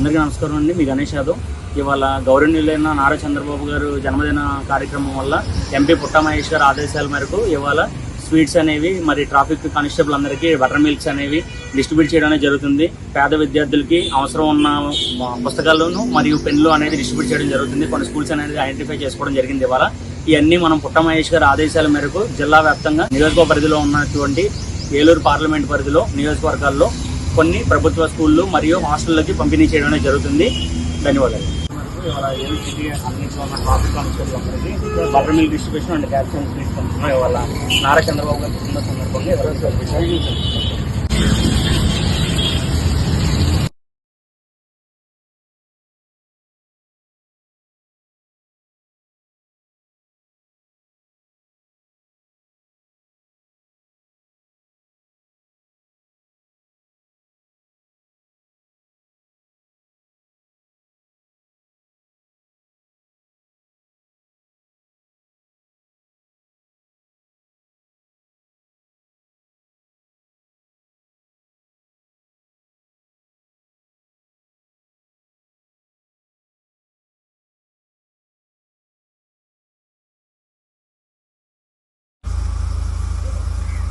అందరికీ నమస్కారం అండి. మీ గణేష్ యాదవ్. ఇవాళ గౌరవనీయులైన నారా చంద్రబాబు గారు జన్మదిన కార్యక్రమం వల్ల ఎంపీ పుట్ట మహేష్ ఆదేశాల మేరకు ఇవాళ స్వీట్స్ అనేవి మరి ట్రాఫిక్ కానిస్టేబుల్ అందరికీ బటర్ మిల్క్స్ అనేవి డిస్ట్రిబ్యూట్ చేయడం జరుగుతుంది. పేద విద్యార్థులకి అవసరం ఉన్న పుస్తకాలను మరియు పెన్లు అనేది డిస్ట్రిబ్యూట్ చేయడం జరుగుతుంది. కొన్ని స్కూల్స్ అనేది ఐడెంటిఫై చేసుకోవడం జరిగింది ఇవాళ. ఇవన్నీ మనం పుట్ట మహేష్ గారి ఆదేశాల మేరకు జిల్లా వ్యాప్తంగా నియోజకవర్గ పరిధిలో ఉన్నటువంటి ఏలూరు పార్లమెంట్ పరిధిలో నియోజకవర్గాల్లో కొన్ని ప్రభుత్వ స్కూళ్ళు మరియు హాస్టల్లోకి పంపిణీ చేయడం జరుగుతుంది. ధన్యవాదాలు. Buttermilk distribution and caption and ఇవాళ నారా చంద్రబాబు గారు సందర్భంగా ఎవరో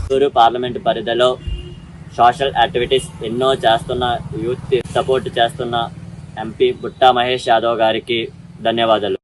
చిత్తూరు పార్లమెంట్ పరిధిలో సోషల్ యాక్టివిటీస్ ఎన్నో చేస్తున్న యూత్ సపోర్ట్ చేస్తున్న ఎంపీ బుట్టా మహేష్ యాదవ్ గారికి ధన్యవాదాలు.